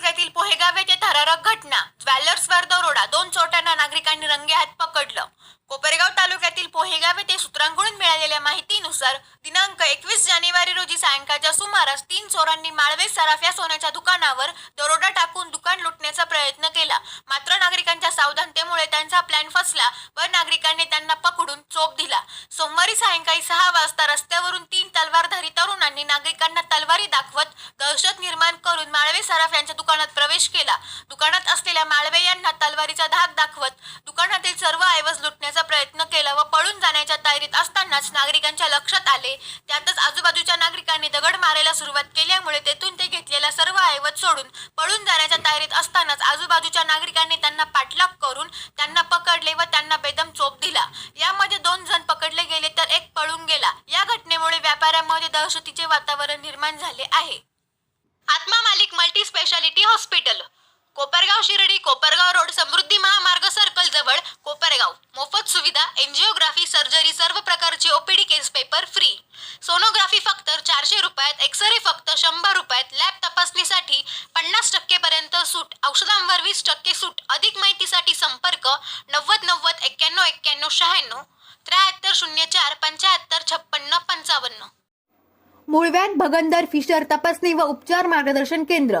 कोपरगाव येथे थरारक घटना. ज्वेलर्सवर दरोडा दोन चोरट्यांना नागरिकांनी रंगे हात पकडलं. कोपरगाव तालुक्यातील पोहेगाव येथे सूत्रांकडून मिळालेल्या माहितीनुसार दिनांक एकवीस जानेवारी रोजी सायंकाळच्या सुमारास तीन चोरांनी माळवे सराफ या सोन्याच्या दुकानावर दरोडा टाकून दुकान लुटण्याचा प्रयत्न केला. मात्र नागरिकांच्या सावधानतेमुळे त्यांचा प्लॅन फसला व नागरिकांनी त्यांना पकडून चोप सोमवारी सायंकाळी सहा वाजता रस्त्यावरून तीन तलवारधारी तरुणांनी नागरिकांना तलवारी दाखवत दहशत निर्माण करून माळवे सराफ यांच्या दुकानात प्रवेश केला. दुकानात असलेल्या माळवे यांना तलवारीचा धाक दाखवत दुकानातील सर्व ऐवज लुटण्याचा प्रयत्न केला व पळून जाण्याच्या तयारीत असतानाच नागरिकांच्या लक्षात आले. त्यातच आजूबाजूच्या नागरिकांनी दगड मारायला सुरुवात केल्यामुळे तेथून ते घेतलेला सर्व ऐवज सोडून पळून जाण्याच्या तयारीत असतानाच आजूबाजूच्या नागरिकांनी त्यांना पाठलाग करून त्यांना पकडले व त्यांना बेदम चोप दिला. यामध्ये दोन जण पकडले गेले तर एक पळून गेला. या घटनेमुळे व्यापाऱ्यांमध्ये दहशतीचे वातावरण निर्माण झाले आहे. Atma Malik multi speciality hospital. Kopargaon Shirdi Kopargaon road Samruddhi Mahamarg circle जवळ कोपरगाव. मोफत सुविधा एन्जिओग्राफी सर्जरी सर्व प्रकारचे OPD case paper free sonography फक्त चारशे रुपयात एक्सरे फक्त शंभर रुपयात लॅब तपासणीसाठी पन्नास टक्के पर्यंत सूट औषधांवर वीस टक्के सूट. अधिक माहितीसाठी संपर्क नव्वद नव्वद एक्क्याण्णव एक्क्याण्णव शहाण्णव. त्र्याहत्तर शून्य चार पंच्याहत्तर छप्पन्न पंचावन्न. मुळव्यात भगंदर फिशर तपासणी व उपचार मार्गदर्शन केंद्र.